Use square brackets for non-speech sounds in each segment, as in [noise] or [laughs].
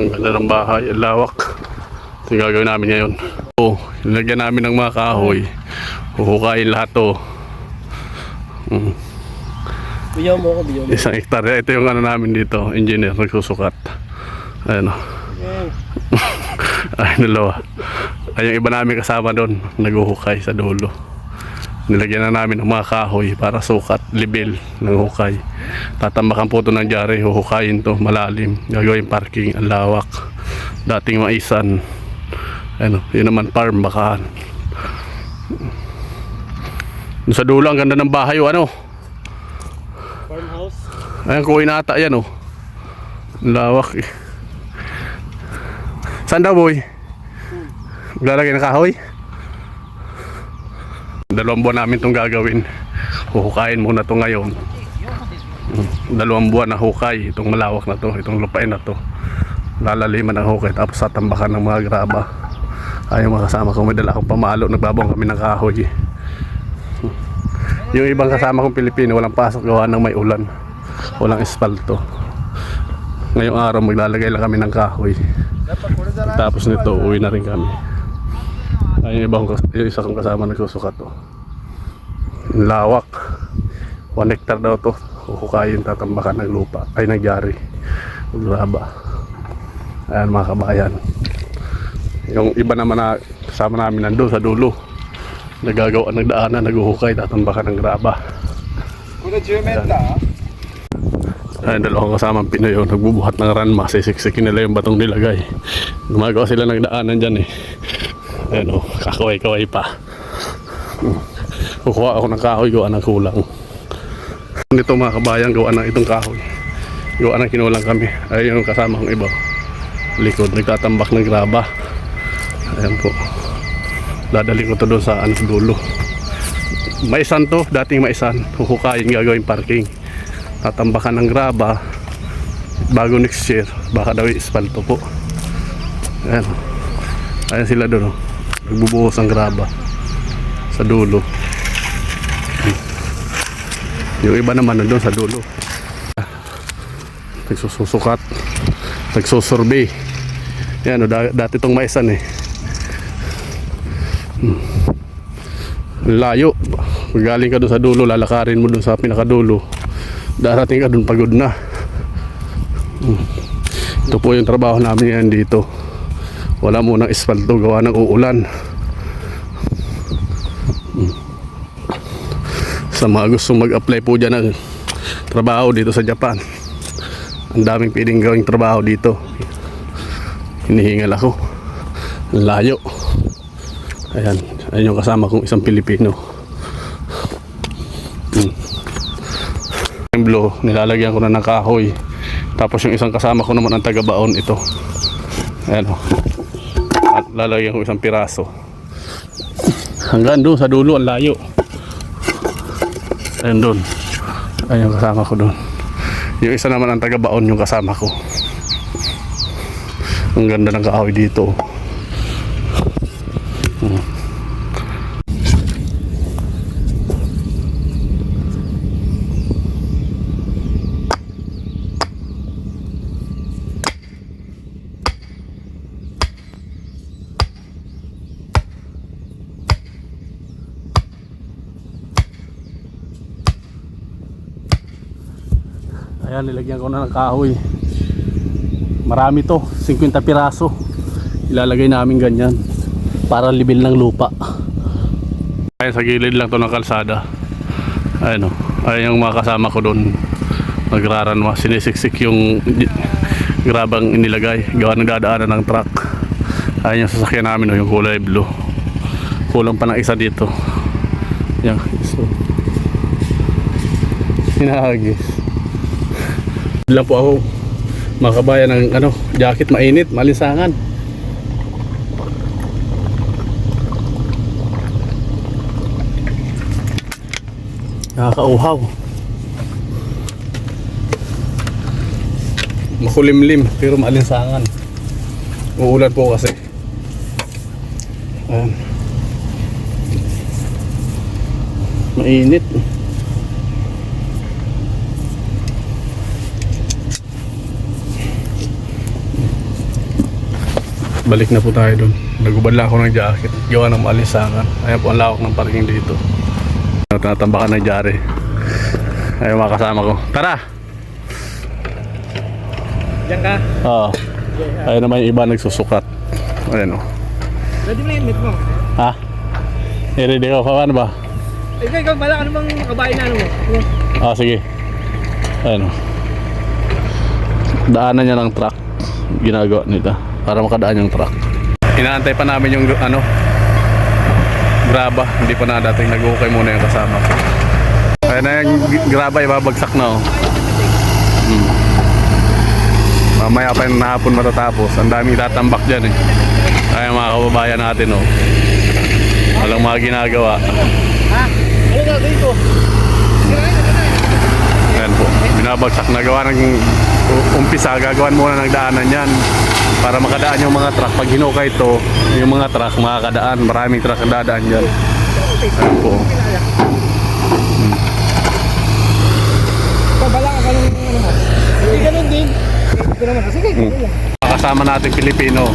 Ang ganda ng bahay, ang lawak. Ito yung gagawin namin ngayon. Oh, nilagyan namin ng mga kahoy. Huhukayin lahat to. Mm, Biyaw mo ako, biyaw mo. isang hektarya. Ito yung ano namin dito, engineer, nagsusukat. Ayan o. Ay, [laughs] dalawa. Ay, yung iba namin kasama doon, naghuhukay sa dulo. Nilagyan na namin ng mga kahoy para sukat, level ng hukay. Tatambakan po ito ng jari, huhukayin to malalim. Gagawin parking, ang lawak. Dating maisan. Ano, yun naman farm, bakahan. Doon sa dulo, ang ganda ng bahay, o ano. Farmhouse. Ayan, kuhin ata yan, oh. Ang Lawak, eh. Saan daw, boy? Maglalagay ng kahoy? Dalawang buwan namin itong gagawin. Huhukayin muna to ngayon. Dalawang buwan na hukay. Itong malawak na to, itong lupain na to. Lalaliman ng hukay, tapos tatambakan ng mga graba. Ay, yung mga kasama ko, may dala akong pamalo. Nagbabong kami ng kahoy. Yung ibang kasama kong Pilipino, walang pasok gawa ng may ulan. Walang espalto. Ngayong araw, maglalagay lang kami ng kahoy. Tapos nito, uwi na rin kami. Ay, yung, ibang, yung isa kong kasama nagsusukat to. Lawak. One hectare daw to. Huhukayin, tatambakan ng lupa. Ay, nagyari. Graba. Ayan mga kabayan. Yung iba naman na kasama namin nandun sa dulo. Nagagawa ng daanan, naghuhukay, tatambakan ng graba. Kuna Jumenta, Ay, dalawang kasamang Pinoy yun, nagbubuhat ng ranma, sisiksikin nila yung batong nilagay. Gumagawa sila ng daanan dyan eh. Ayan o, kakaway-kaway pa. Hmm. Kukuha ako ng kahoy, gawa ng kulang. Nito mga kabayan, gawa ng itong kahoy. Gawa ng kinulang kami. Ay, yung kasama kong iba. Likod, nagtatambak ng graba. Ayan po. Dadali ko to doon sa ano, dulo. Maisan to, dating maisan. Huhukayin gagawin parking tatambakan ng graba bago next year baka daw i-espalto po ayan ayan sila doon oh. nagbubuhos ang graba sa dulo yung iba naman nandun sa dulo. Nagsususukat. Nagsusurvey yan da- dati itong maisan eh. Hmm. layo. Galing ka doon sa dulo lalakarin mo doon sa pinakadulo. Darating ka dun pagod na. Hmm. ito po yung trabaho namin yan dito. Wala munang espalto gawa ng uulan sa mga gustong mag-apply po dyan ng trabaho dito sa Japan ang daming pwedeng gawing trabaho dito hinihingal ako layo ayan ayan yung kasama kong isang Pilipino Emblo, nilalagyan ko na ng kahoy. Tapos yung isang kasama ko naman ang taga-baon ito. Ayan o. At lalagyan ko isang piraso. Hanggang doon sa dulo, ang layo. Ayan doon. Ayan yung kasama ko doon. Yung isa naman ang taga-baon yung kasama ko. Ang ganda ng kahoy dito. Hmm. Ayan, nilagyan ko na ng kahoy. Marami to, 50 piraso. Ilalagay namin ganyan para libil ng lupa. Ayan, sa gilid lang to ng kalsada. Ayan o, ayan yung mga kasama ko doon. Nagraranwa, sinisiksik yung grabang inilagay. Gawa ng dadaanan ng truck. Ayan yung sasakyan namin, o, yung kulay blue. Kulang pa ng isa dito. Yan, so. Hinahagis lang po ako makabayan ng ano, jacket mainit, malinsangan. Nakakauhaw. Makulimlim pero malinsangan. Uulan po kasi. Ayan. Mainit. Balik na po tayo doon. Nagubad lang ako ng jacket. Gawa ng malisangan. Ayan po ang lawak ng parking dito. Tinatambakan ng jari. Ayun mga kasama ko. Tara! Diyan ka. Oo. Ayun naman yung iba nagsusukat. Ayan o. Ready mo na helmet mo. Ha? I-ready ko. Paano ba? Ikaw, ikaw, bala ka namang kabayan na ano mo. Ah, sige. Ayan o. Daanan niya ng truck. Ginagawa nito. Para makadaan yung truck. Inaantay pa namin yung ano, graba. Hindi pa na dating nag-ukay muna yung kasama. Ayan na yung graba, ibabagsak na oh. Hmm. Mamaya pa yung nahapon matatapos. Ang daming tatambak dyan eh. Kaya mga kababayan natin oh. Walang mga ginagawa. Ha? Ano gagawin ko? Ayan po, binabagsak na gawa ng umpisa, gagawan muna ng daanan yan para makadaan yung mga truck. Pag hinukay ito, yung mga truck makakadaan. Maraming truck ang dadaan dyan. Ayan po. Ganun lang. Kasama natin Pilipino.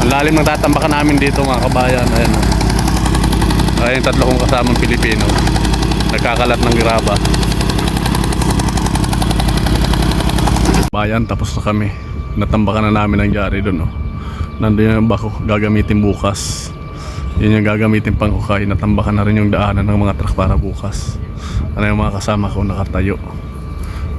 Ang lalim ng tatambakan namin dito mga kabayan. Ayan. oh. Ayan yung tatlo kong kasamang Pilipino. Nagkakalat ng graba. Bayan, tapos na kami. Natambakan na namin ang jari doon. Oh. Nandun yung bako, gagamitin bukas. Yun yung gagamitin pang ukay. Natambakan na rin yung daanan ng mga truck para bukas. Ano yung mga kasama ko nakatayo.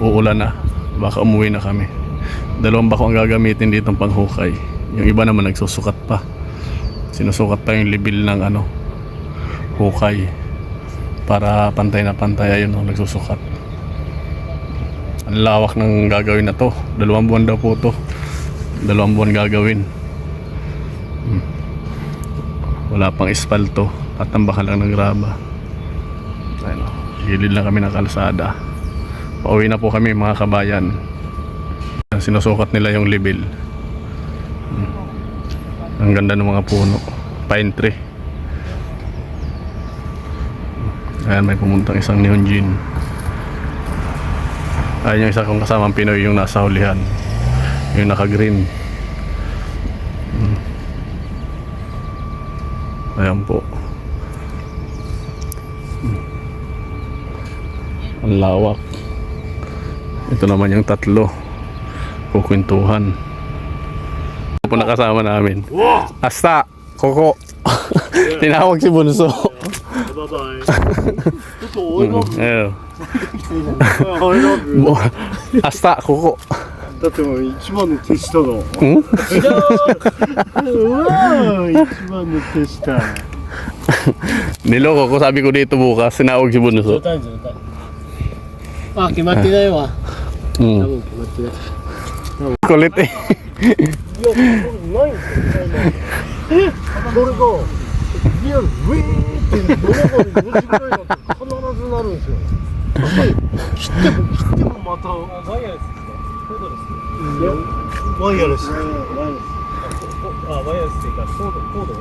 Uulan na. Baka umuwi na kami. Dalawang bako ang gagamitin dito pang hukay. Yung iba naman nagsusukat pa. Sinusukat pa yung libil ng ano, hukay. Para pantay na pantay. Ayun, oh, nagsusukat. Ang lawak ng gagawin na to. Dalawang buwan daw po to. Dalawang buwan gagawin. Hmm. Wala pang espalto. Tatambakan lang ng graba. Ayun. Gilid lang kami ng kalsada. Pauwi na po kami mga kabayan. Sinusukat nila yung libil. Hmm. Ang ganda ng mga puno. Pine tree. Ayan, may pumuntang isang neon gin. Ayan yung isa kong kasamang Pinoy yung nasa hulihan. Yung naka-green. Hmm. Ayan po. Hmm. Ang lawak. Ito naman yung tatlo. Kukwentuhan. Po nakasama namin. Asta! Koko! [laughs] Tinawag si Bunso. もう明日ここだってもう一番の手下だもん。う wow, 一番の手下。Niloko ko, sabi ko dito bukas, sinawag si Bunso. Zoltan, Zoltan. Ah, kimati na yun ah. Mm. Kimati na. Kulit eh. Yo, nice. Dorgo. いんですよ。それが、リアル、ウィーンって夜中に4時ぐらいになって必ずなるんですよ。で、切っても切ってもまた、ワイヤレスですかコードレスいやワイヤレス。あ、ワイヤレスっていうか、コード、コード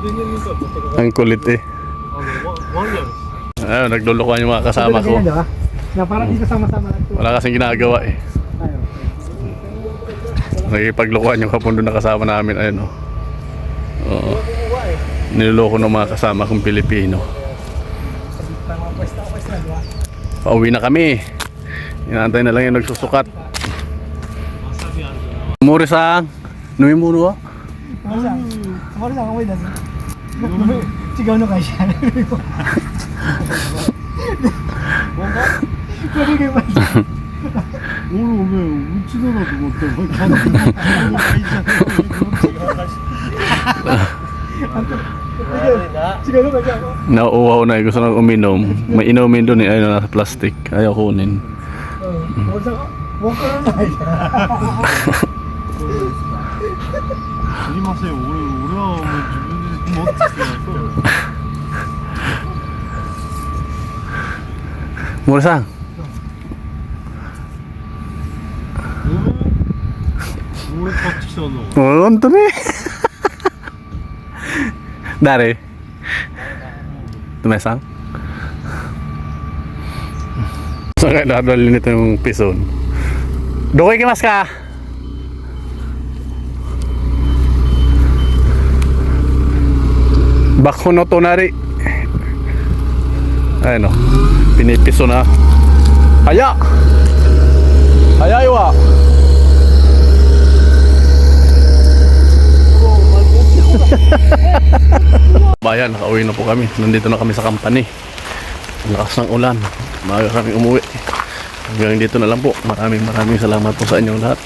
全然言うから取ってか Ang kulit eh. あの、ワワイヤレス。 Ayun, naglulukuhan yung mga kasama ko. Na parang dito sama-sama lang to. Wala kasing ginagawa eh. Tayo. Nakikipaglukuhan yung kapundo na kasama namin. Ayun oh. niloloko ng mga kasama kong Pilipino. Pauwi na kami. Inaantay na lang yung nagsusukat. Mori sang Nui muro ah Mori [laughs] sang Mori sang Kamay dasan Sigaw na kasi Moro me Uchi na na to motte Kamay dasan Kamay Nauuhaw na gusto nang uminom. May inumin doon eh, ayun na plastic. Ayaw kunin. Hindi masaya, ore, ore, mo, mo, Murasang. 오래 버티셔 너. 어, 언더네. Dari. Tumesang. So, kaya dadalhin nito yung pison. Dokoy kimas ka! Bako no to nari. Ayun o. Pinipiso na. Haya! Haya iwa! Haya! [laughs] Bayan, nakauwi na po kami. Nandito na kami sa company. Ang lakas ng ulan. Maaga kami umuwi. Hanggang dito na lang po. Maraming maraming salamat po sa inyong lahat.